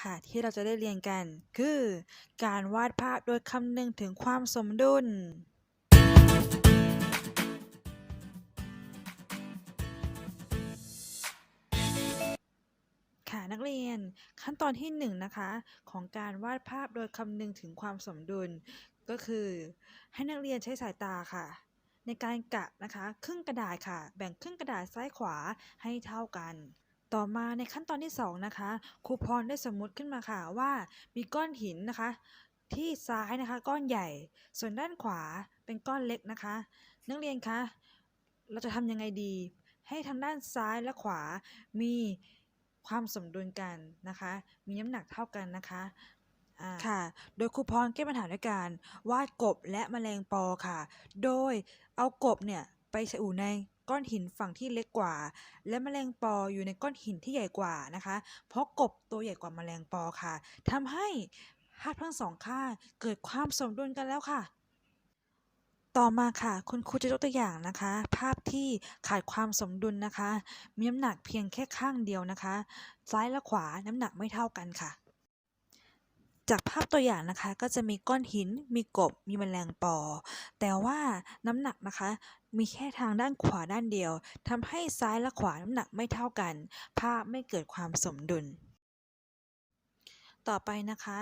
ค่ะที่เราจะได้เรียนกัน คือ การวาดภาพโดยคำนึงถึงความสมดุล ค่ะนักเรียนขั้นตอนที่1นงนะคะ ของการวาดภาพโดยคำนึงถึงความสมดุล ก็คือ ให้นักเรียนใช้สายตาค่ะ ในการกะนะคะ ครึ่งกระดาษค่ะ แบ่งครึ่งกระดาษซ้ายขวาให้เท่ากัน ต่อมาในขั้นตอนที่ 2 นะคะครูพรได้สมมุติขึ้นมาค่ะว่ามีก้อนหินนะคะ ที่ซ้ายนะคะก้อนใหญ่ ส่วนด้านขวาเป็นก้อนเล็กนะคะ นักเรียนคะเราจะทำยังไงดี ให้ทางด้านซ้ายและขวามีความสมดุลกันนะคะ มีน้ำหนักเท่ากันนะคะอ่าค่ะ โดยครูพรแก้ปัญหาด้วยการวาดกบและแมลงปอค่ะ โดยเอากบเนี่ยไปอยู่ใน ก้อนหินฝั่งที่เล็กกว่า และแมลงปออยู่ในก้อนหินที่ใหญ่กว่านะคะ เพราะกบตัวใหญ่กว่าแมลงปอค่ะทำให้ภาพทั้งสองข้างเกิดความสมดุลกันแล้วค่ะ ต่อมาค่ะ คุณครูจะยกตัวอย่างนะคะ ภาพที่ขาดความสมดุลนะคะ มีน้ำหนักเพียงแค่ข้างเดียวนะคะ ซ้ายและขวาน้ำหนักไม่เท่ากันค่ะ จากภาพตัวอย่างนะคะก็จะมีก้อนหิน มีกบ มีแมลงปอ แต่ว่าน้ำหนักนะคะ มีแค่ทางด้านขวาด้านเดียวทำให้ซ้ายและขวาน้ำหนักไม่เท่ากัน ภาพไม่เกิดความสมดุล ต่อไปนะคะ